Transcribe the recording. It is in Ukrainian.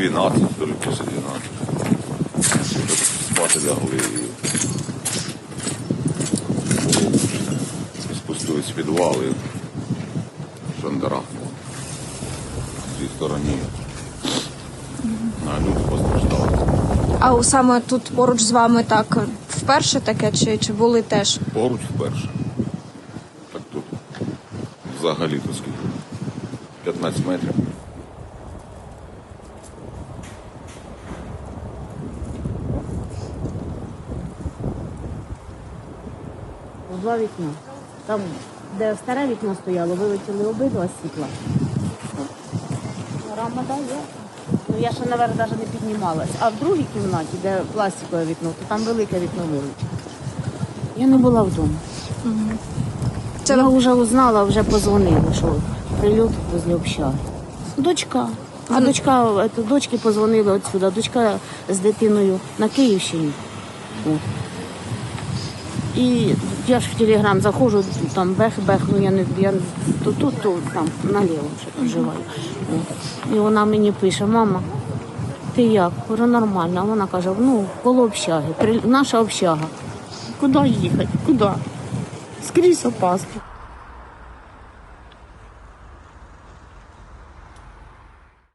12, то ли після 12. Спати лягли і спустились в підвали шандарахнуло. В цій стороні. А люди постраждали. А у- саме тут поруч з вами так вперше таке, чи, чи були теж? Поруч вперше. Так тут взагалі то скільки? 15 метрів. В два вікна. Там, де старе вікно стояло, вилетіли обидва світла. Рама дає. Ну я ще наверх навіть не піднімалась. А в другій кімнаті, де пластикове вікно, то там велике вікно вилетіло. Я не була вдома. Це Я вже узнала, вже позвонили, що прильот возле общаги. Дочка. А дочка, это, дочки позвонили отсюда. Дочка з дитиною на Київщині. І я ж в телеграм заходжу, там бех-бех, ну я не я то тут, то там наліво проживаю. І вона мені пише, мама, ти як? Говорю, нормально. А вона каже, ну, коло общаги, наша общага. Куди їхати? Куди? Скрізь опасно.